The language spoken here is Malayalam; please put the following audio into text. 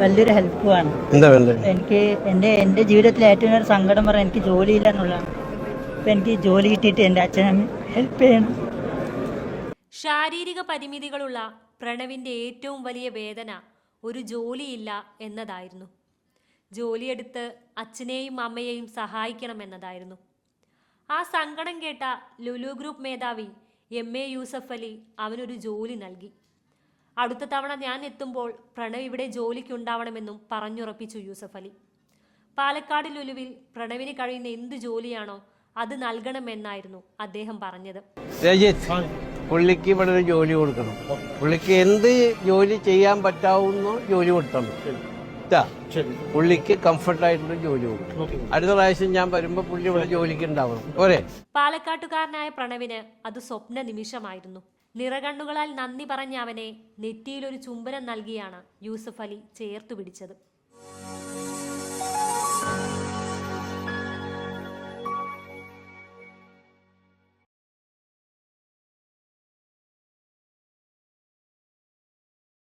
വലിയൊരു ഹെൽപ്പുമാണ് എന്താ വേണ്ടത് എനിക്ക് എന്റെ എന്റെ ജീവിതത്തിൽ ഏറ്റവും ഒരു സങ്കടം പറയാൻ എനിക്ക് ജോലിയില്ല എന്നുള്ളതാണ്. അപ്പം എനിക്ക് ജോലി കിട്ടിയിട്ട് എന്റെ അച്ഛനെ ഹെൽപ്പ് ചെയ്യണം. ശാരീരിക പരിമിതികളുള്ള പ്രണവിന്റെ ഏറ്റവും വലിയ വേദന ഒരു ജോലിയില്ല എന്നതായിരുന്നു. ജോലിയെടുത്ത് അച്ഛനെയും അമ്മയെയും സഹായിക്കണം എന്നതായിരുന്നു. ആ സങ്കടം കേട്ട ലുലു ഗ്രൂപ്പ് മേധാവി എം എ യൂസഫ് അലി അവനൊരു ജോലി നൽകി. അടുത്ത തവണ ഞാൻ എത്തുമ്പോൾ പ്രണവ് ഇവിടെ ജോലിക്കുണ്ടാവണമെന്നും പറഞ്ഞുറപ്പിച്ചു യൂസഫ് അലി. പാലക്കാട് ലുലുവിൽ പ്രണവിന് കഴിയുന്ന എന്ത് ജോലിയാണോ അത് നൽകണമെന്നായിരുന്നു അദ്ദേഹം പറഞ്ഞത്. പുള്ളിക്ക് ഇവിടെ ഒരു ജോലി കൊടുക്കണം. പുള്ളിക്ക് എന്ത് ജോലി ചെയ്യാൻ പറ്റാവുന്ന ജോലി കൊടുക്കണം. പുള്ളിക്ക് കംഫർട്ടായിട്ടുള്ള ജോലി കൊടുക്കണം. അടുത്ത പ്രാവശ്യം ഞാൻ വരുമ്പോ പുള്ളി ഇവിടെ ജോലിക്ക് ഉണ്ടാവണം. പോരെ? പാലക്കാട്ടുകാരനായ പ്രണവിന് അത് സ്വപ്ന നിമിഷമായിരുന്നു നിറകണ്ണുകളാൽ നന്ദി പറഞ്ഞ അവനെ നെറ്റിയിലൊരു ചുംബനം നൽകിയാണ് യൂസഫ് അലി ചേർത്തു പിടിച്ചത്.